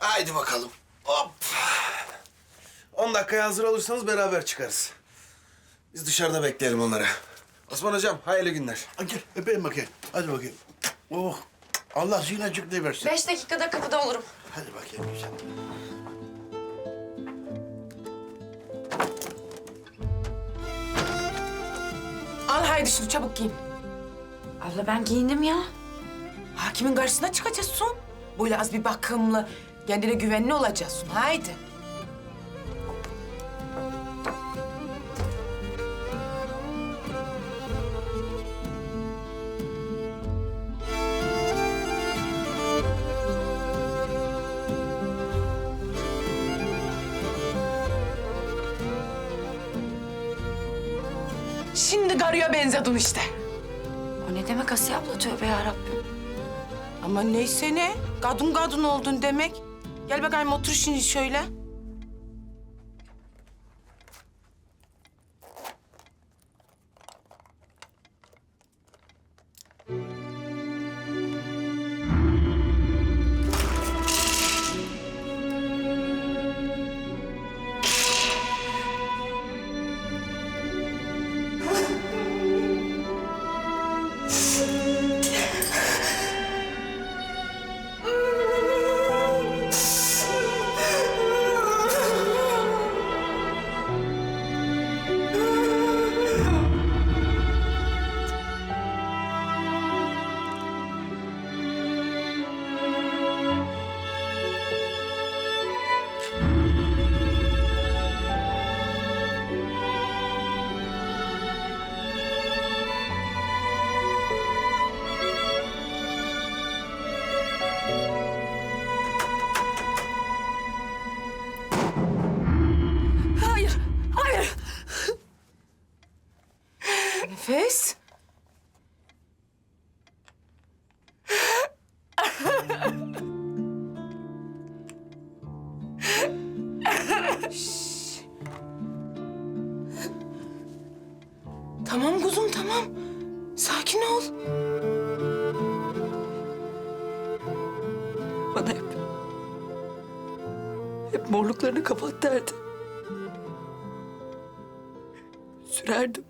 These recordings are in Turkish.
Haydi bakalım. Hop. 10 dakikaya hazır olursanız beraber çıkarız. Biz dışarıda bekleyelim onları. Osman hocam hayırlı günler. Gel öpeyim bakayım. Hadi bakayım. Oh. Allah zihin açıklığı versin. Beş dakikada kapıda olurum. Hadi bakayım güzel. Al haydi şunu çabuk giyin. Abla ben giyindim ya. Hakimin karşısına çıkacaksın. Böyle az bir bakımlı, kendine güvenli olacaksın. Haydi. Şimdi karıya benzedin işte. O ne demek Asiye abla tövbe yarabbim. Ama neyse ne, kadın kadın oldun demek. Gel bakayım otur şimdi şöyle. Nefes. Tamam kuzum tamam. Sakin ol. Bana hep... Hep morluklarını kapat derdi. Sürerdim.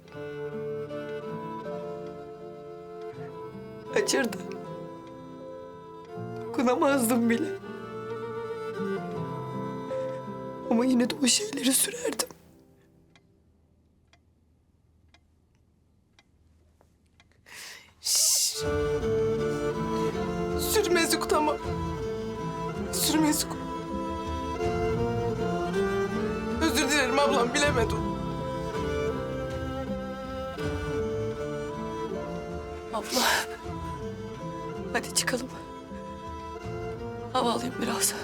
Acırdı. Dokunamazdım bile. Ama yine de o şeyleri sürerdim. Sürmezlik tamam. Sürmezlik. Özür dilerim ablam bilemedim. Abla. Hadi çıkalım. Hava alayım biraz.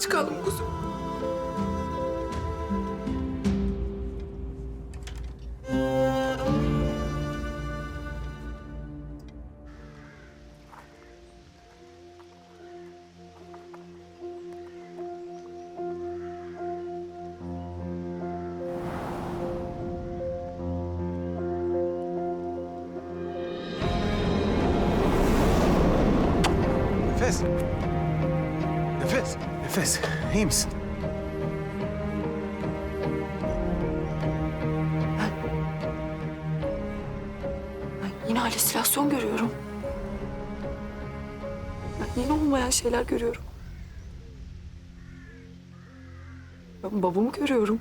Çıkalım kuzum. Nefes. Nefes. Nefes. İyi misin? Ben yine halüsinasyon görüyorum. Ben yine olmayan şeyler görüyorum. Ben babamı görüyorum.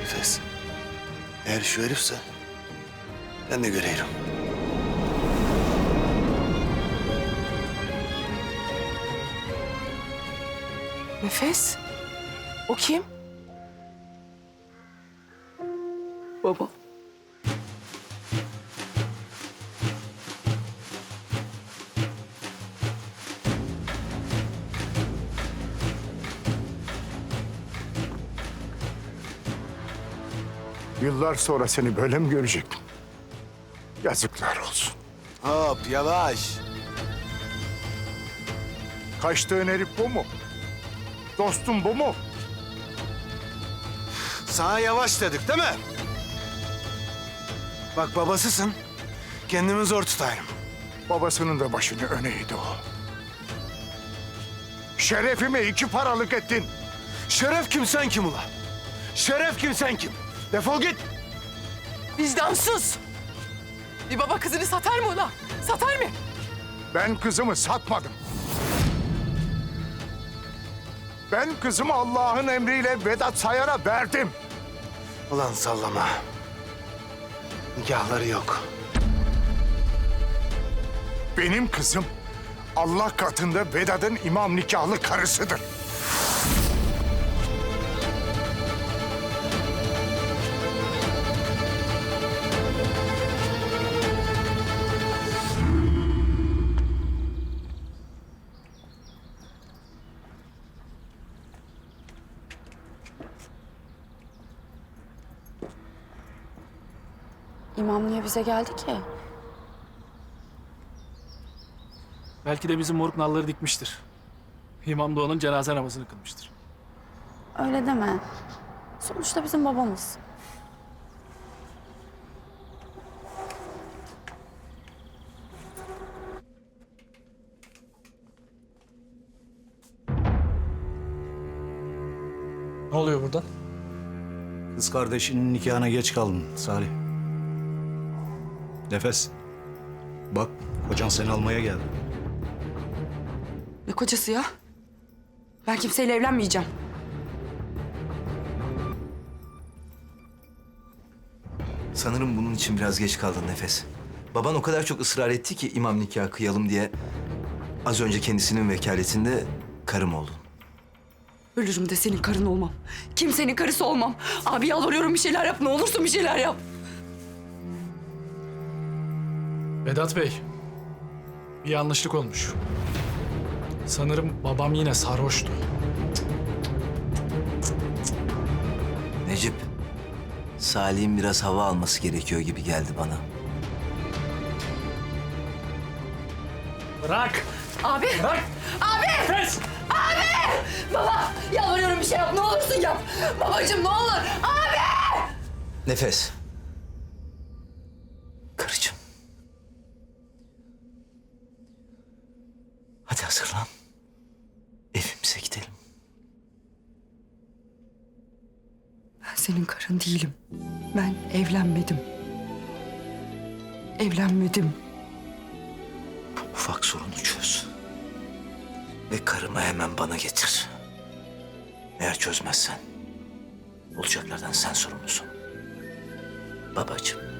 Nefes. Eğer şu herifse ben de göreyim. Nefes. O kim? Babam. Yıllar sonra seni böyle mi görecektim? Yazıklar olsun. Hop yavaş. Kaçtığın herif bu mu? Dostum bu mu? Sana yavaş dedik değil mi? Bak babasısın. Kendimi zor tutarım. Babasının da başını öne eğdi o. Şerefimi iki paralık ettin. Şeref kim sen kim ula? Şeref kim sen kim? Defol git. Vicdansız. Bir baba kızını satar mı ulan? Satar mı? Ben kızımı satmadım. Ben kızımı Allah'ın emriyle Vedat Sayar'a verdim. Ulan sallama. Nikahları yok. Benim kızım Allah katında Vedat'ın imam nikahlı karısıdır. İmam niye bize geldi ki? Belki de bizim moruk nalları dikmiştir. İmam da onun cenaze namazını kılmıştır. Öyle deme. Sonuçta bizim babamız. Ne oluyor burada? Kız kardeşinin nikahına geç kaldın Salih. Nefes. Bak kocan seni almaya geldi. Ne kocası ya? Ben kimseyle evlenmeyeceğim. Sanırım bunun için biraz geç kaldın Nefes. Baban o kadar çok ısrar etti ki imam nikahı kıyalım diye... ...az önce kendisinin vekaletinde karım oldun. Ölürüm de senin karın olmam. Kimsenin karısı olmam. Abi yalvarıyorum bir şeyler yap. Ne olursun bir şeyler yap. Vedat Bey, bir yanlışlık olmuş. Sanırım babam yine sarhoştu. Necip, Salih'in biraz hava alması gerekiyor gibi geldi bana. Bırak! Abi! Bırak! Abi! Nefes! Baba! Yalvarıyorum bir şey yap. Ne olursun yap. Babacığım ne olur. Abi! Nefes. Karıcığım. Hadi hazırlan. Evimize gidelim. Ben senin karın değilim. Ben evlenmedim. Evlenmedim. Bu ufak sorunu çöz. Ve karımı hemen bana getir. Eğer çözmezsen olacaklardan sen sorumlusun. Babacığım.